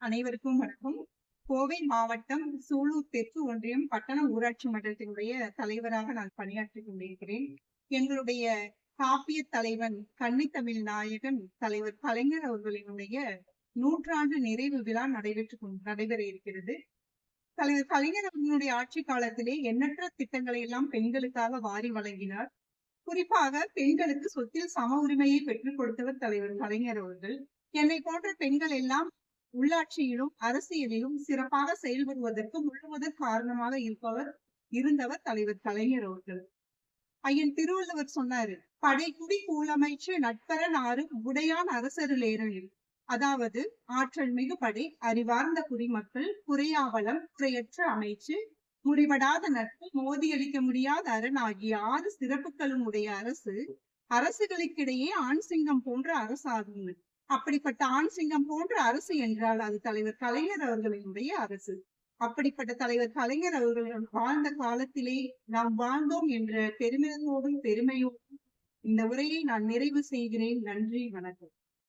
அனைவருக்கும் வணக்கம். கோவை மாவட்டம் சூலூர் தெற்கு ஒன்றியம் பட்டணம் ஊராட்சி மன்றத்தினுடைய தலைவராக நான் பணியாற்றிக் கொண்டிருக்கிறேன். எங்களுடைய காப்பிய தலைவன் கன்னித்தமிழ் நாயகன் தலைவர் கலைஞர் அவர்களினுடைய நூற்றாண்டு நிறைவு விழா நடைபெற்று நடைபெற இருக்கிறது. தலைவர் கலைஞர் அவர்களுடைய ஆட்சி காலத்திலே எண்ணற்ற திட்டங்களை எல்லாம் பெண்களுக்காக வாரி வழங்கினார். குறிப்பாக பெண்களுக்கு சொத்தில் சம உரிமையை பெற்றுக் கொடுத்தவர் தலைவர் கலைஞர் அவர்கள். என்னை போன்ற பெண்கள் எல்லாம் உள்ளாட்சியிலும் அரசியலிலும் சிறப்பாக செயல்படுவதற்கு முழுவதற் காரணமாக இருப்பவர் இருந்தவர் தலைவர் கலைஞர் அவர்கள். ஐயன் திருவள்ளுவர் சொன்னாரு படைக்குடி கூலமைச்சு நட்பரன் ஆறு உடையான் அரசருளேரலில் அதாவது ஆற்றல் மிகு படை அறிவார்ந்த குடிமக்கள் குறையாவலம் குறையற்ற அமைச்சு முடிவடாத நட்பு மோதியளிக்க முடியாத அரண் ஆகிய ஆறு சிறப்புகளும் உடைய அரசு அரசுகளுக்கிடையே ஆண் சிங்கம் போன்ற அரசாகும். அப்படிப்பட்ட ஆண் சிங்கம் போன்ற அரசு என்றால் அது தலைவர் கலைஞர் அவர்களினுடைய அரசு. அப்படிப்பட்ட தலைவர் கலைஞர் அவர்கள் வாழ்ந்த காலத்திலே நாம் வாழ்ந்தோம் என்ற பெருமிதத்தோடும் பெருமையோடும் இந்த உரையை நான் நிறைவு செய்கிறேன். நன்றி வணக்கம்.